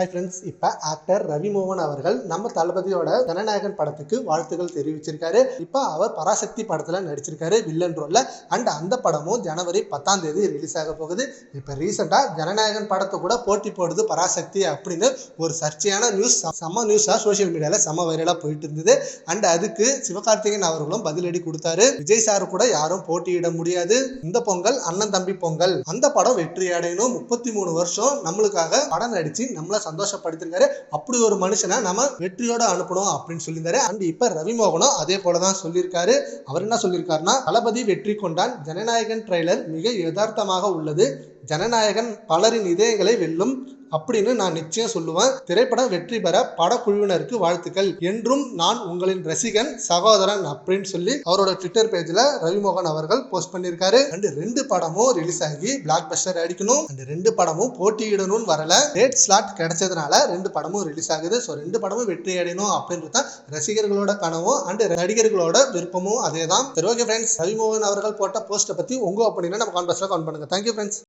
Hi friends இப்போ actor Ravi மோகன் அவர்கள் நம்ம தளபதியோட ஜனநாயகன் படத்துக்கு வாழ்த்துக்கள் தெரிவிச்சிருக்காரு. இப்போ அவர் பராசக்தி படத்தில் நடிச்சிருக்காரு வில்லன் ரோலில் அண்ட் அந்த படமும் ஜனவரி பத்தாம் தேதி ரிலீஸ் ஆக போகுது. இப்போ ரீசெண்டாக ஜனநாயகன் படத்தை கூட போட்டி போடுது பராசக்தி அப்படின்னு ஒரு சர்ச்சையான நியூஸ் செம்ம நியூஸாக சோஷியல் மீடியாவில் செம்ம வைரலாக போயிட்டு இருந்தது. அண்ட் அதுக்கு சிவகார்த்திகேயன் அவர்களும் பதிலடி கொடுத்தாரு. விஜய் சார் கூட யாரும் போட்டியிட முடியாது. இந்த பொங்கல் அண்ணன் தம்பி பொங்கல். அந்த படம் வெற்றி அடையணும். முப்பத்தி மூணு வருஷம் நம்மளுக்காக படம் நடிச்சு நம்மளை சந்தோஷப்படுத்திருக்காரு. அப்படி ஒரு மனுஷனை நம்ம வெற்றியோட அனுப்பணும் அப்படின்னு சொல்லியிருந்தாரு. அண்ட் இப்ப ரவிமோகனும் அதே போலதான் சொல்லியிருக்காரு. அவர் என்ன சொல்லியிருக்காருன்னா தளபதி வெற்றி கொண்டான். ஜனநாயகன் ட்ரெய்லர் மிக யதார்த்தமாக உள்ளது. ஜனநாயகன் பலரின் இதயங்களை வெல்லும் அப்படின்னு நான் நிச்சயம் சொல்லுவேன். திரைப்படம் வெற்றி பெற படக்குழுவினருக்கு வாழ்த்துக்கள். என்றும் நான் உங்களின் ரசிகன் சகோதரன் அப்படின்னு சொல்லி அவரோட ட்விட்டர் பேஜ்ல ரவிமோகன் அவர்கள் போஸ்ட் பண்ணியிருக்காரு. அண்ட் ரெண்டு படமும் ரிலீஸ் ஆகி பிளாக் பஸ்டர் அடிக்கணும். அண்ட் ரெண்டு படமும் போட்டியிடணும்னு வரல. டேட் ஸ்லாட் கிடைச்சதுனால ரெண்டு படமும் ரிலீஸ் ஆகுது. ஸோ ரெண்டு படமும் வெற்றி அடையணும் அப்படின்றது தான் ரசிகர்களோட கனவும். அண்ட் நடிகர்களோட விருப்பமும் அதே தான் சரி ஓகே ஃப்ரெண்ட்ஸ் ரவிமோகன் அவர்கள் போட்ட போஸ்ட்டை பத்தி உங்க அப்படின்னா நம்ம கான்வர்ஸ்ல கவுண்ட் பண்ணுங்க. Thank you friends